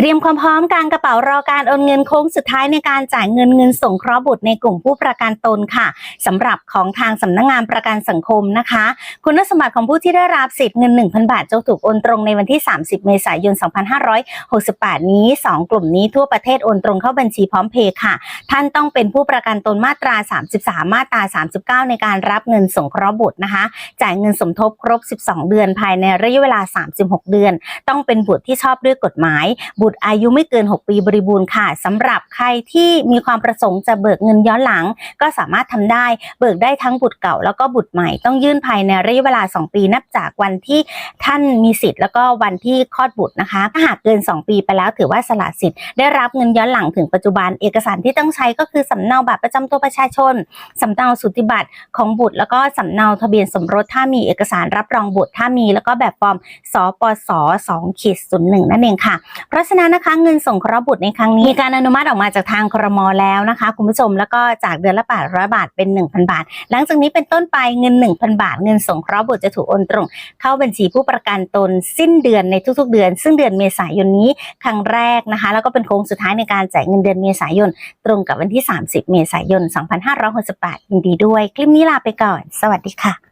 เตรียมความพร้อมกางกระเป๋ารอการโอนเงินโค้งสุดท้ายในการจ่ายเงินเงินส่งเคราะห์บุตรในกลุ่มผู้ประกันตนค่ะสำหรับของทางสำนักงานประกันสังคมนะคะ คุณสมบัติของผู้ที่ได้รับสิทธิ์เงิน 1,000 บาทจะถูกโอนตรงในวันที่ 30 เมษายน 2568 นี้ 2 กลุ่มนี้ทั่วประเทศโอนตรงเข้าบัญชีพร้อมเพย์ค่ะ ท่านต้องเป็นผู้ประกันตนมาตรา 33 มาตรา 39 ในการรับเงินสงเคราะห์บุตรนะคะ จ่ายเงินสมทบครบ 12 เดือนภายในระยะเวลา 36 เดือน ต้องเป็นบุตรที่ชอบด้วยกฎหมายบุุตรอายุไม่เกิน 6 ปีบริบูรณ์ค่ะสำหรับใครที่มีความประสงค์จะเบิกเงินย้อนหลัง ก็สามารถทำได้ เบิกได้ทั้งบุตรเก่าแล้วก็บุตรใหม่ ต้องยื่นภายในระยะเวลา 2 ปีนับจากวันที่ท่านมีสิทธิ์แล้วก็วันที่คลอดบุตรนะคะ ถ้าหากเกิน 2 ปีไปแล้วถือว่าสละสิทธิ์ ได้รับเงินย้อนหลังถึงปัจจุบัน เอกสารที่ต้องใช้ก็คือสำเนาบัตรประจำตัวประชาชนสำเนาสุติบัตรของบุตร แล้วก็สำเนาทะเบียนสมรสถ้ามีเอกสารรับรองบุตรถ้ามี แล้วก็แบบฟอร์มสปส2ขีด01นั่นเองค่ะ เพราะฉะนั้นนะคะ เงินส่งเคราะห์บุตรในครั้งนี้มีการอนุมัติออกมาจากทางครมแล้วนะคะ คุณผู้ชมแล้วก็จากเดือนละ800 บาทเป็น 1,000 บาท หลังจากนี้เป็นต้นไปเงิน 1,000 บาท เงินส่งเคราะห์บุตรจะถูกโอนตรง เข้าบัญชีผู้ประกันตนสิ้นเดือนในทุกๆ เดือน ซึ่งเดือนเมษายนนี้ครั้งแรกนะคะ แล้วก็เป็นโค้งสุดท้ายในการจ่ายเงินเดือนเมษายน ตรงกับวันที่ 30 เมษายน 2568ยินดีด้วย คลิปนี้ลาไปก่อน สวัสดีค่ะ